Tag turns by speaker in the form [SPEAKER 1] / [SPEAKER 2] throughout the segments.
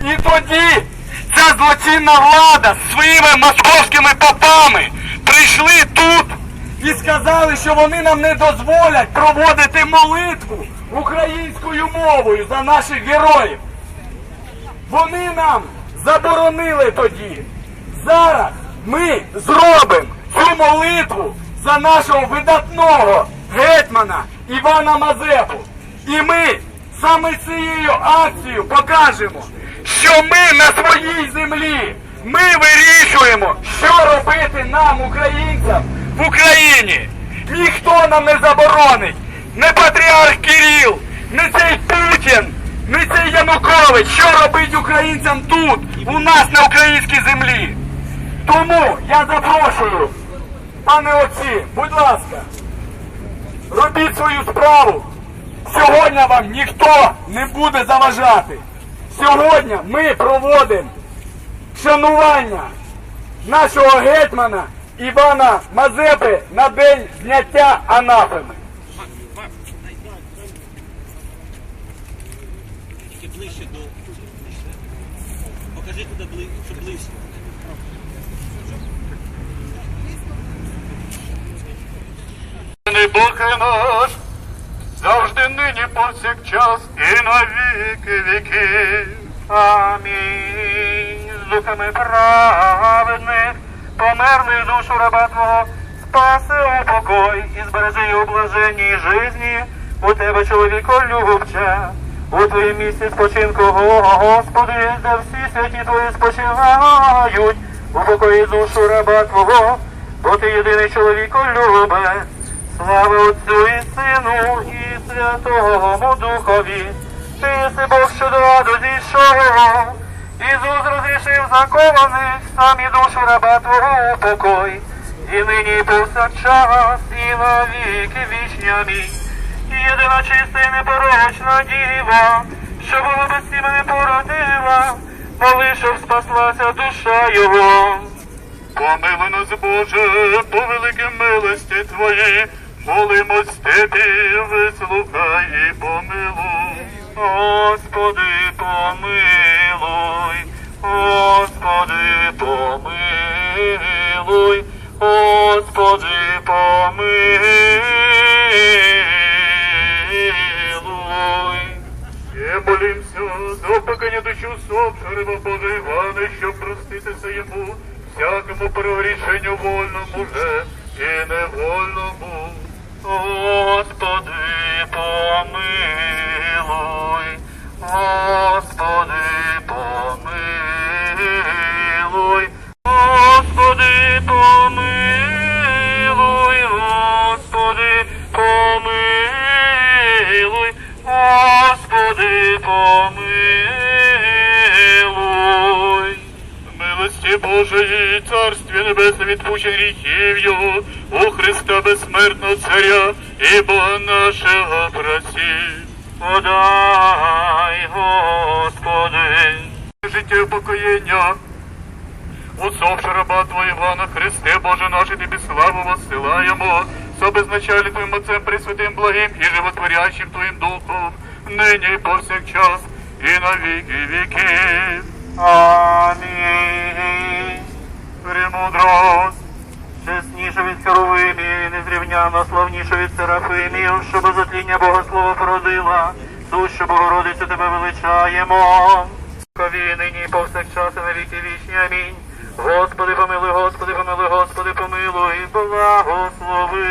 [SPEAKER 1] І тоді ця злочинна влада з своїми московськими попами прийшли тут і сказали, що вони нам не дозволять проводити молитву українською мовою за наших героїв. Вони нам заборонили тоді. Зараз ми зробимо цю молитву за нашого видатного гетьмана Івана Мазепу. І ми саме цією акцією покажемо, що ми на своїй землі. Ми вирішуємо, що робити нам, українцям, в Україні. Ніхто нам не заборонить. Не патріарх Кирил, не цей Путін, не цей Янукович. Що робить українцям тут, у нас на українській землі? Тому я запрошую, пане отці, будь ласка, робіть свою справу. Сьогодні вам ніхто не буде заважати. Сьогодні ми проводимо шанування нашого гетьмана Івана Мазепи на день зняття анафеми.
[SPEAKER 2] Ближче до. Покажи туди ближче, ближче.
[SPEAKER 1] Не Бог наш, завжди нині повсякчас на віки віки. Амінь. З духами праведних, померлих душу раба Твого, спаси упокой і збережи у блаженній жизні, у тебе, чоловіко, любче, у твоїм місці спочинку, Господи, де всі святі твої спочивають, упокої душу раба Твого, бо ти єдиний чоловіко любець. Слава Отцю і Сину і Святому Духові, єси Бог, що до зійшов. Ісус розрішив закованих, сам і душу раба Твого упокой, і нині повсякчас, і на віки вічні амінь. Єдина чиста і непорочна діва, що було без сімени породила, моли, щоб спаслася душа його. Помилуй нас, Боже, по великій милості Твоїй, молимось Тебі, вислухай і помилуй. Господи, помилуй, Господи, помилуй, Господи, помилуй. Ще молимся за опекання душу Собчарева Божа Івана, щоб проститися йому, всякому перегрішенню вольному вже і невольному. Господи, помилуй, Господи, помилуй, Господи, помилуй, Господи, помилуй, Господи, помилуй. Милості Божої, Царстві Небесне відпущен гріхів Його, у Христа безсмертного Царя і Бога нашого просі. Подай, Господи, життя покоєння, Усопши раба Твого Івана, Христе, Боже наш, Тобі славу посилаємо, со безначалі Твоїм Отцем Пресвятим благим і животворящим Твоїм Духом, нині і повсякчас, і на віки віків. Амінь. Премудрость, чесніше від Херовимів, незрівняно славніше від Серафимів, що безотління Богослова породила, сущу Богородицю Тебе величаємо. Кові нині повсякчас і на віки вічні. Амінь. Господи, помилуй, Господи, помилуй, Господи, помилуй, благослови.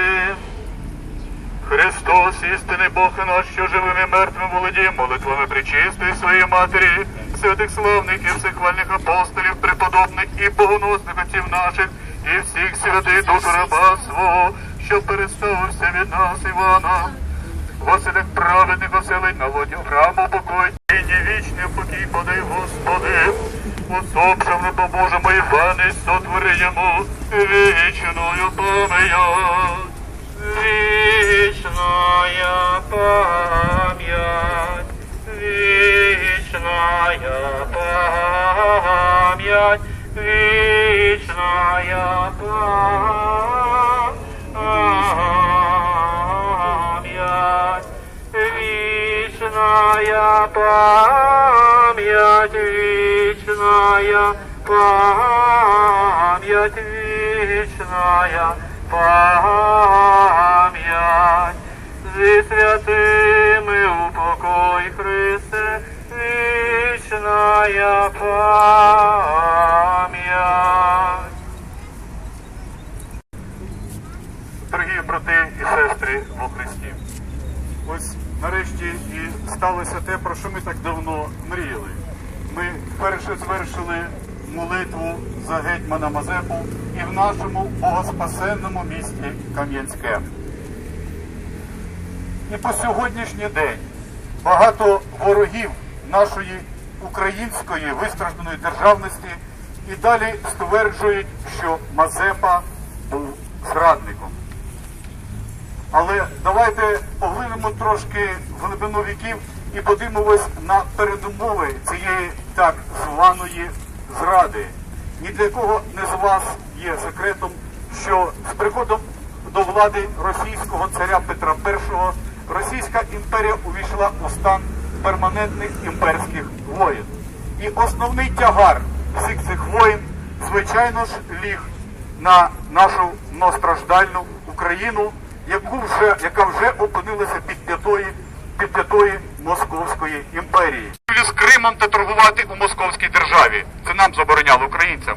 [SPEAKER 1] Христос, істинний Бог і наш, що живим і мертвим володіє молитвами причистої своєї матері, святих славних і всехвальних апостолів, преподобних і богоносних отців наших, і всіх святих душ раба свого, що переставився від нас, Івана. Господи, праведних оселить на воді храму покой, і не вічний покій подай, Господи. Усопшим рабу Божому Івани, сотвори йому вічною пам'ять. Вечная память, вечная память, вечная память, вечная память, вечная память, вечная. Зі святими упокой Христе, вечная память.
[SPEAKER 2] Сталося те, про що ми так давно мріяли. Ми вперше звершили молитву за гетьмана Мазепу і в нашому богоспасенному місті Кам'янське. І по сьогоднішній день багато ворогів нашої української вистражданої державності і далі стверджують, що Мазепа був зрадником. Але давайте поглинемо трошки глибину віків і подивимось на передумови цієї так званої зради. Ні для кого не з вас є секретом, що з приходом до влади російського царя Петра І Російська імперія увійшла у стан перманентних імперських воєн. І основний тягар всіх цих воєн, звичайно ж, ліг на нашу многостраждальну Україну, яку вже, яка вже опинилася під п'ятої, під п'ятої Московської імперії. З Кримом та торгувати у Московській державі. Це нам забороняли українцям.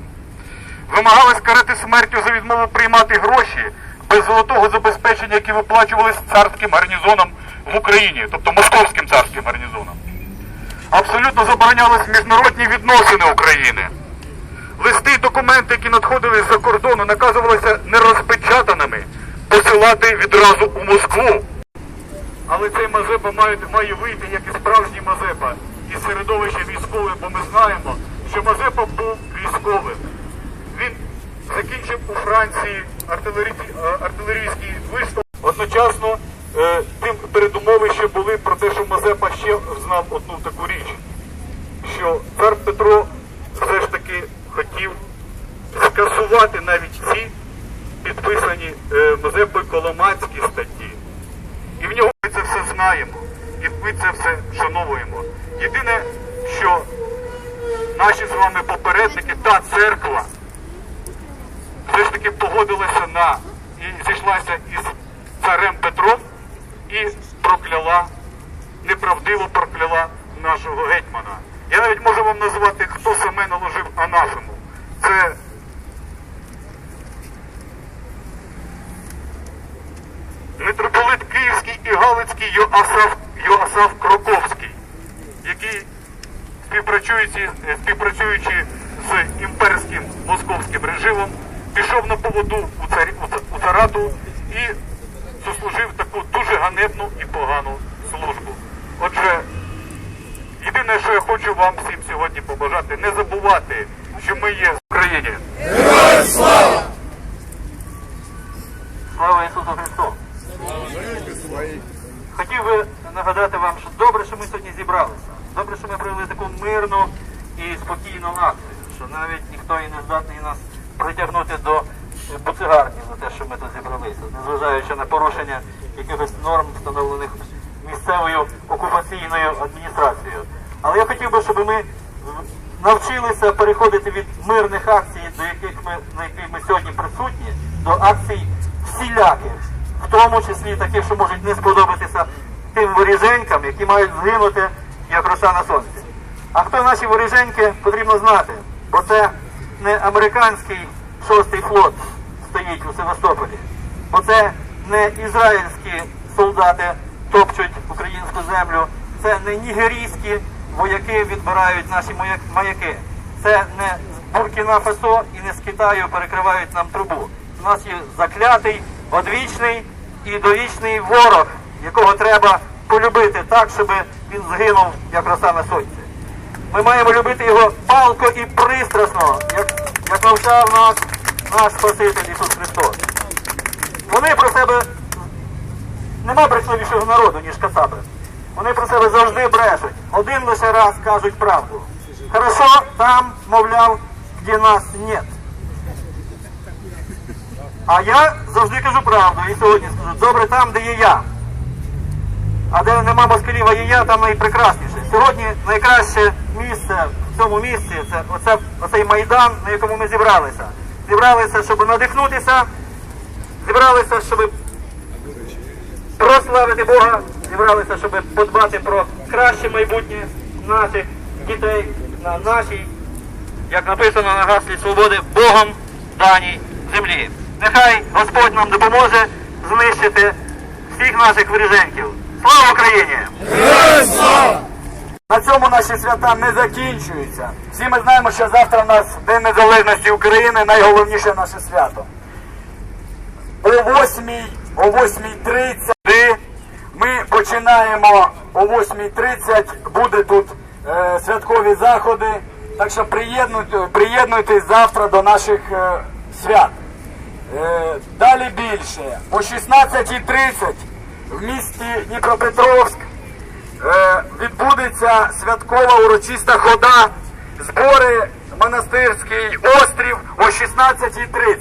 [SPEAKER 2] Вимагали скарати смертю за відмову приймати гроші без золотого забезпечення, які виплачувались царським гарнізоном в Україні, тобто московським царським гарнізоном. Абсолютно заборонялись міжнародні відносини України. Листи і документи, які надходили з-за кордону, наказувалися нерозпечатаними посилати відразу у Москву. Але цей Мазепа має, має вийти, як і справжній Мазепа, із середовища військове, бо ми знаємо, що Мазепа був військовим. Він закінчив у Франції артилері... е, артилерійський вишкіл. Одночасно е, тим передумови ще були про те, що Мазепа ще знав одну таку річ, що цар Петро все ж таки хотів скасувати навіть ці підписані е, Мазепою Коломацькі статті. І в нього ми це все знаємо, і ми це все вшановуємо. Єдине, що наші з вами попередники, та церква, все ж таки погодилася на і зійшлася із царем Петром і прокляла, неправдиво прокляла нашого гетьмана. Я навіть можу вам назвати, хто саме наложив анафему. Це митрополит Київський і Йоасав, Йоасав Кроковський, який співпрацюючи, співпрацюючи з імперським московським режимом, пішов на поводу у, царі, у, ца- у царату і заслужив таку дуже ганебну і погану службу. Отже, єдине, що я хочу вам всім сьогодні побажати, не забувати, що ми є
[SPEAKER 1] сьогодні зібралися. Добре, що ми провели таку мирну і спокійну акцію, що навіть ніхто і не здатний нас притягнути до е, буцигарні за те, що ми тут зібралися, незважаючи на порушення якихось норм, встановлених місцевою окупаційною адміністрацією. Але я хотів би, щоб ми навчилися переходити від мирних акцій, до яких ми на яких ми сьогодні присутні, до акцій всіляких, в тому числі таких, що можуть не сподобатися тим воріженькам, які мають згинути як роса на сонці. А хто наші воріженьки, потрібно знати, бо це не американський шостий флот стоїть у Севастополі, бо це не ізраїльські солдати топчуть українську землю, це не нігерійські вояки відбирають наші маяки. Це не з Буркіна Фасо і не з Китаю перекривають нам трубу. У нас є заклятий, одвічний і довічний ворог, якого треба полюбити так, щоб він згинув, як роса на сонці. Ми маємо любити його палко і пристрасно, як, як навчав нас наш Спаситель Ісус Христос. Вони про себе нема брехливішого народу, ніж кацапи. Вони про себе завжди брешуть. Один лише раз кажуть правду. Хорошо, там, мовляв, де нас нет. А я завжди кажу правду і сьогодні скажу, добре там, де є я. А де нема москалів, а є я, там найпрекрасніше. Сьогодні найкраще місце в цьому місці, це оце, оцей майдан, на якому ми зібралися. Зібралися, щоб надихнутися, зібралися, щоб прославити Бога, зібралися, щоб подбати про краще майбутнє наших дітей на нашій, як написано на гаслі свободи, Богом даній землі. Нехай Господь нам допоможе знищити всіх наших воріженьків. Слава Україні!
[SPEAKER 3] На цьому наші свята не закінчуються. Всі ми знаємо, що завтра у нас День Незалежності України, найголовніше наше свято. О 8, о 8.30 ми починаємо о 8.30, буде тут е, святкові заходи. Так що приєднуйте, приєднуйтесь завтра до наших е, свят. Е, далі більше. О 16.30 в місті Дніпропетровськ е, відбудеться святкова урочиста хода, збори монастирський острів о 16.30.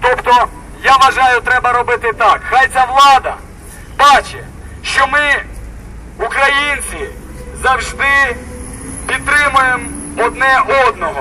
[SPEAKER 3] Тобто, я вважаю, треба робити так. Хай ця влада бачить, що ми, українці, завжди підтримуємо одне одного.